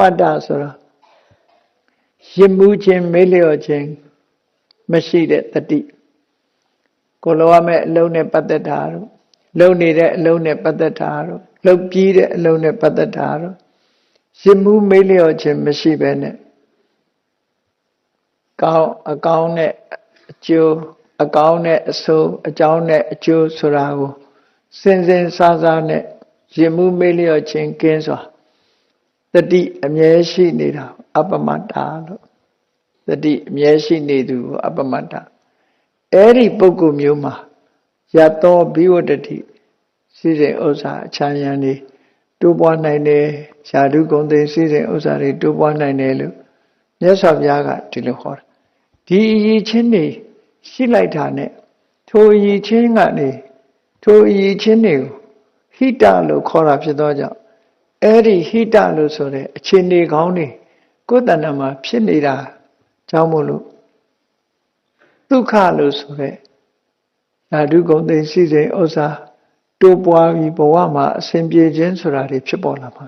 မတ္တဆိုတာရစ်မှုခြင်းမေ့လျော့ခြင်းမရှိတဲ့တတိကိုလိုရမယ့်အလုံးနဲ့ပတ်သက်တာတို့လုံနေတဲ့အလုံးနဲ့ပတ်သက်တာတို့လှုပ်ပြီးတဲ့အလုံးနဲ့ပတ်သက်တာတို့ရစ်မှုမေ့လျော့ခြင်းမရှိဘဲနဲ့ကောင်းအကောင်းနဲ့အကျိုးအကောင်းနဲ့အဆိုးအကြောင်းနဲ့အကျိုးဆိုတာကိုစင်စင်စားစားနဲ့ရင်မှုမေ့လျော့ခြင်းကင်းစွာ တတိအမြဲရှိနေတာအပမတ္တာလို့တတိအမြဲရှိနေသူကိုအပမတ္တာအဲ့ဒီပုဂ္ဂိုလ်မျိုးမှာယတောဘိဝတ္တိစီစဉ်ဥစ္စာအချမ်းရံနေတိုးပွားနိုင်တယ်ဇာတုဂုံသိစီစဉ်ဥစ္စာတွေတိုးပွားနိုင်တယ်လို့မြတ်စွာဘုရားကဒီလိုခေါ်တာဒီအရေးချင်းနေရှိလိုက်တာနဲ့ထိုအရေးချင်းကနေထိုအရေးချင်းတွေကိုဟိတလို့ခေါ်တာဖြစ်သောကြောင့် အဲ့ဒီဟိတလို့ဆိုတဲ့အခြေအနေကောင်းတွေကိုယ်တဏ္ဍမှာဖြစ်နေတာကြောင့်မို့လို့ဒုက္ခလို့ဆိုတဲ့ဓာတုဂုံသိရှိတဲ့ဥစ္စာတိုးပွားပြီးဘဝမှာအစဉ်ပြေခြင်းဆိုတာတွေဖြစ်ပေါ်လာမှာ